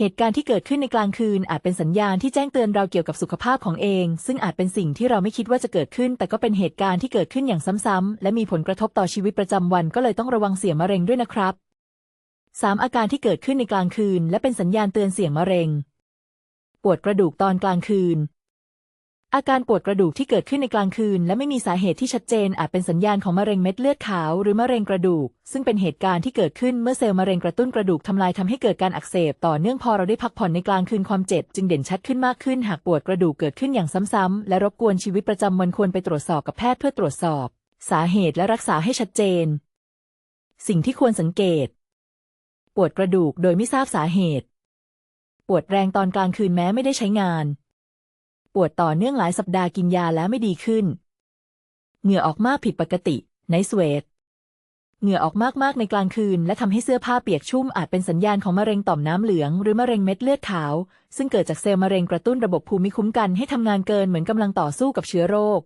เหตุการณ์ที่เกิดขึ้นในกลางคืนอาจเป็นสัญญาณที่แจ้งเตือนเราเกี่ยวกับสุขภาพของเอง ซึ่งอาจเป็นสิ่งที่เราไม่คิดว่าจะเกิดขึ้น แต่ก็เป็นเหตุการณ์ที่เกิดขึ้นอย่างซ้ำๆและมีผลกระทบต่อชีวิตประจำวันก็เลยต้องระวังเสี่ยงมะเร็งด้วยนะครับ 3. อาการที่เกิดขึ้นในกลางคืน และเป็นสัญญาณเตือนเสี่ยงมะเร็ง ปวดกระดูกตอนกลางคืน อาการปวดกระดูกที่เกิดขึ้นในกลางคืน และไม่มีสาเหตุที่ชัดเจนอาจเป็นสัญญาณของมะเร็งเม็ดเลือดขาว หรือมะเร็งกระดูก ซึ่งเป็นเหตุการณ์ที่เกิดขึ้นเมื่อเซลล์มะเร็งกระตุ้นกระดูกทำลายทำให้เกิดการอักเสบต่อเนื่องพอเราได้พักผ่อนในกลางคืนความเจ็บ จึงเด่นชัดขึ้นมากขึ้นหากปวดกระดูกเกิดขึ้นอย่างซ้ำๆและรบกวนชีวิตประจำวันควรไปตรวจสอบกับแพทย์เพื่อตรวจสอบ สาเหตุและรักษาให้ชัดเจน สิ่งที่ควรสังเกต ปวดกระดูกโดยไม่ทราบสาเหตุ ปวดแรงตอนกลางคืนแม้ไม่ได้ใช้งาน ปวดต่อเนื่องหลายสัปดาห์กินยาแล้วไม่ดีขึ้น เหงื่อออกมากผิดปกติไนสเวทเหงื่อออกมากๆในกลางคืน และทำให้เสื้อผ้าเปียกชุ่มอาจเป็นสัญญาณของมะเร็งต่อมน้ำเหลือง หรือมะเร็งเม็ดเลือดขาว ซึ่งเกิดจากเซลล์มะเร็งกระตุ้นระบบภูมิคุ้มกันให้ทำงานเกินเหมือนกำลังต่อสู้กับเชื้อโรค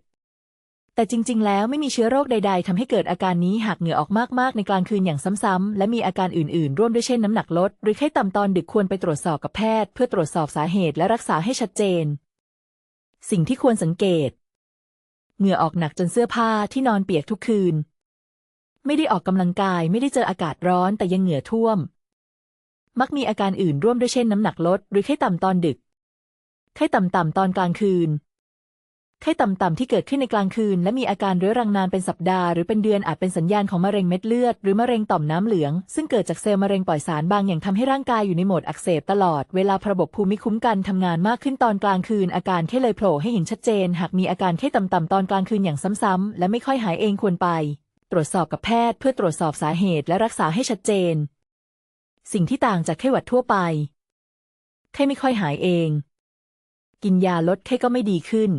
แต่จริง ๆ แล้วไม่มีเชื้อโรคใด ๆทำให้เกิดอาการนี้หากเหงื่อออกมากๆในกลางคืนอย่างซ้ำๆและมีอาการอื่น ๆ ร่วมด้วยเช่นน้ำหนักลด หรือไข้ต่ำตอนดึกควรไปตรวจสอบกับแพทย์ เพื่อตรวจสอบสาเหตุและรักษาให้ชัดเจน สิ่งที่ควรสังเกต เหงื่อออกหนักจนเสื้อผ้าที่นอนเปียกทุกคืน ไม่ได้ออกกำลังกายไม่ได้เจออากาศร้อนแต่ยังเหงื่อท่วม มักมีอาการอื่นร่วมด้วยเช่นน้ำหนักลด หรือไข้ต่ำตอนดึก ไข้ต่ำๆตอนกลางคืน ไข้ต่ำๆที่เกิดขึ้นในกลางคืน และมีอาการเรื้อรังนานเป็นสัปดาห์หรือเป็นเดือนอาจเป็นสัญญาณของมะเร็งเม็ดเลือด หรือมะเร็งต่อมน้ำเหลือง ซึ่งเกิดจากเซลล์มะเร็งปล่อยสารบางอย่างทำให้ร่างกายอยู่ในโหมดอักเสบตลอด เวลาระบบภูมิคุ้มกันทำงานมากขึ้นตอนกลางคืน อาการไข้เลยโผล่ให้เห็นชัดเจน หากมีอาการไข้ต่ำๆตอนกลางคืนอย่างซ้ำๆและไม่ค่อยหายเองควรไป ตรวจสอบกับแพทย์เพื่อตรวจสอบสาเหตุและรักษาให้ชัดเจน สิ่งที่ต่างจากไข้หวัดทั่วไปไข้ไม่ค่อยหายเอง กินยาลดไข้ก็ไม่ดีขึ้น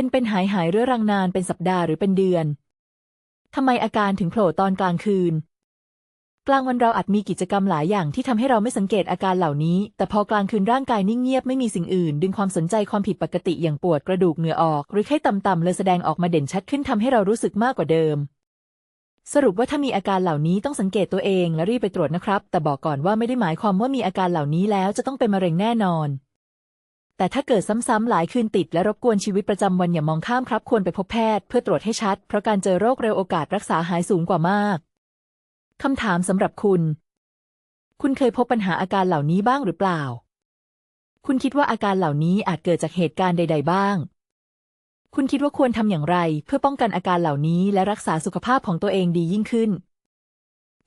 เป็นเป็นหายหายเรื้อรังนานเป็นสัปดาห์หรือเป็นเดือน ทำไมอาการถึงโผล่ตอนกลางคืน กลางวันเราอาจมีกิจกรรมหลายอย่างที่ทำให้เราไม่สังเกตอาการเหล่านี้ แต่พอกลางคืนร่างกายนิ่งเงียบไม่มีสิ่งอื่น ดึงความสนใจความผิดปกติอย่างปวดกระดูกเหงื่อออก หรือไข้ต่ำๆเลยแสดงออกมาเด่นชัดขึ้นทำให้เรารู้สึกมากกว่าเดิมสรุปว่าถ้ามีอาการเหล่านี้ต้องสังเกตตัวเองและรีบไปตรวจนะครับ แต่บอกก่อนว่าไม่ได้หมายความว่ามีอาการเหล่านี้แล้วจะต้องเป็นมะเร็งแน่นอน แต่ถ้าเกิดซ้ำๆหลายคืนติดและรบกวนชีวิตประจำวันอย่ามองข้ามครับ ควรไปพบแพทย์เพื่อตรวจให้ชัด เพราะการเจอโรคเร็วโอกาสรักษาหายสูงกว่ามาก คำถามสำหรับคุณ คุณเคยพบปัญหาอาการเหล่านี้บ้างหรือเปล่า คุณคิดว่าอาการเหล่านี้อาจเกิดจากเหตุการณ์ใด ๆ บ้าง คุณคิดว่าควรทำอย่างไร เพื่อป้องกันอาการเหล่านี้และรักษาสุขภาพของตัวเองดียิ่งขึ้น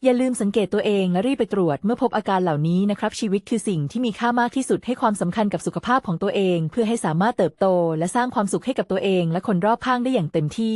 อย่าลืมสังเกตตัวเองและรีบไปตรวจเมื่อพบอาการเหล่านี้นะครับ ชีวิตคือสิ่งที่มีค่ามากที่สุดให้ความสำคัญกับสุขภาพของตัวเอง เพื่อให้สามารถเติบโต และสร้างความสุขให้กับตัวเอง และคนรอบข้างได้อย่างเต็มที่